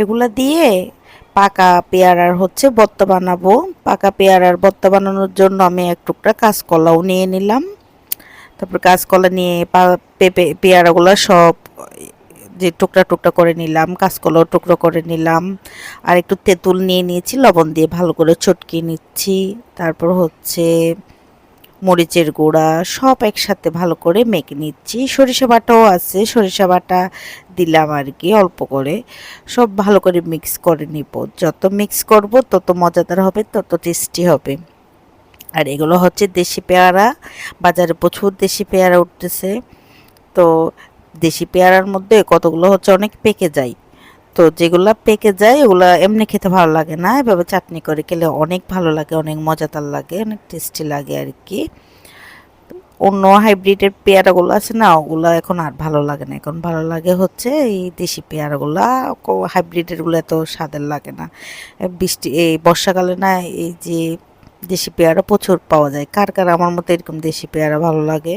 এগুলা দিয়ে পাকা পেয়ারার হচ্ছে বত্তা বানাবো। পাকা পেয়ারার বত্তা বানানোর জন্য আমি এক টুকরা কাঁচকলাও নিয়ে নিলাম। তারপর কাঁচকলা নিয়ে পেঁপে, পেয়ারাগুলো সব যে টুকরা টুকরা করে নিলাম, কাঁচকলাও টুকরো করে নিলাম। আর একটু তেঁতুল নিয়ে নিয়েছি, লবণ দিয়ে ভালো করে চটকিয়ে নিচ্ছি। তারপর হচ্ছে মরিচের গুঁড়া, সব একসাথে ভালো করে মেখে নিচ্ছি। সরিষা বাটাও আছে, সরিষা বাটা দিলাম আর কি অল্প করে। সব ভালো করে মিক্স করে নিব। যত মিক্স করব, তত মজাদার হবে, তত টেস্টি হবে। আর এগুলো হচ্ছে দেশি পেয়ারা। বাজারে প্রচুর দেশি পেয়ারা উঠতেছে। তো দেশি পেয়ারার মধ্যে কতগুলো হচ্ছে অনেক পেকে যায়। তো যেগুলা পেকে যায়, ওগুলা এমনি খেতে ভালো লাগে না। এভাবে চাটনি করে খেলে অনেক ভালো লাগে, অনেক মজাদার লাগে, অনেক টেস্টি লাগে আর কি অন্য হাইব্রিডের পেয়ারাগুলো আছে না, ওগুলো এখন আর ভালো লাগে না। এখন ভালো লাগে হচ্ছে এই দেশি পেয়ারাগুলো হাইব্রিডেরগুলো এত স্বাদের লাগে না। বৃষ্টি, এই বর্ষাকালে না এই যে দেশি পেয়ারা প্রচুর পাওয়া যায়। কার কার আমার মতো এরকম দেশি পেয়ারা ভালো লাগে?